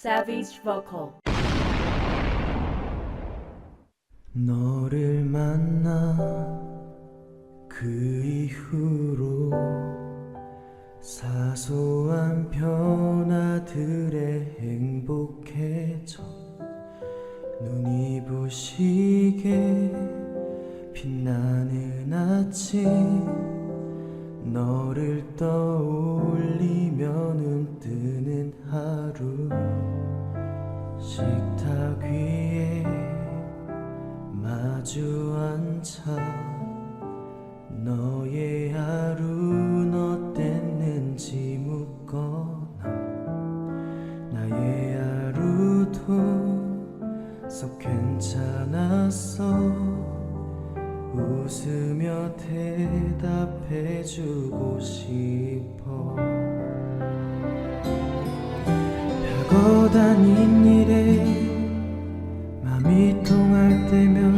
Savage Vocal. 너를 만나 그 이후로 사소한 변화들에 행복해져 눈이 부시게 빛나는 아침 너를 떠올리면 뜨는 마주 앉아 너의 하루는 어땠는지 묻거나 나의 하루도 속 괜찮았어. 웃으며 대답해주고 싶어. 별거 다닌 일에 맘이 통할 때면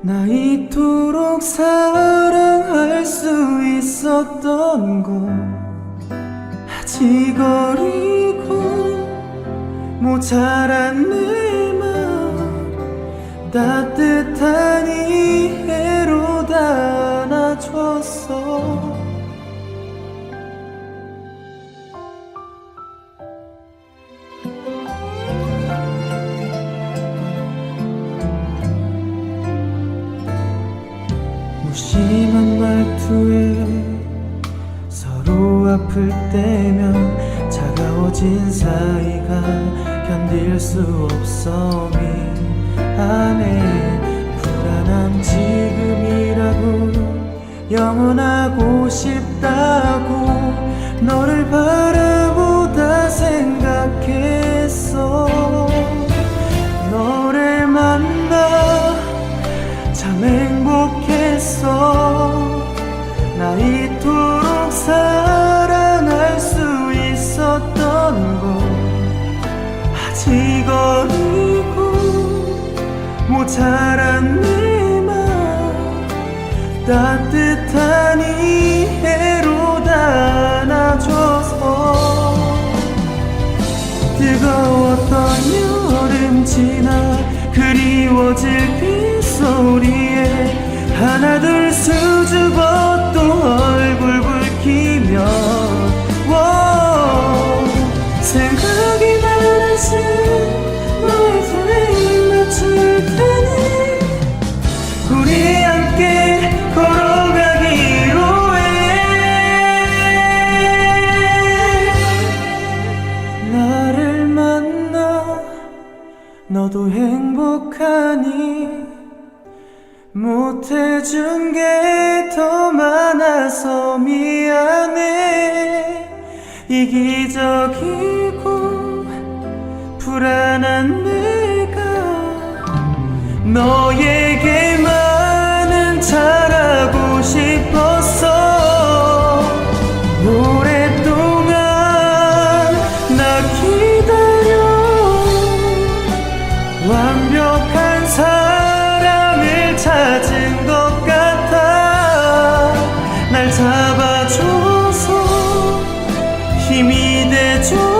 나 이토록 사랑할 수 있었던 건 아직 어리고 모자란 내맘 따뜻한 이해로 다 안아줬어 심한 말투에 서로 아플 때면 차가워진 사이가 견딜 수 없어 미안해 불안한 지금이라도 영원하고 싶다고 너를 바 자란 내맘 따뜻한 이해로 다 안아줘서 뜨거웠던 여름 지나 그리워질 빗소리에 하나 둘수 너도 행복하니 못해준 게 더 많아서 미안해. 이기적이고 불안한 내가 너에 완벽한 사랑을 찾은 것 같아. 날 잡아줘서 힘이 돼줘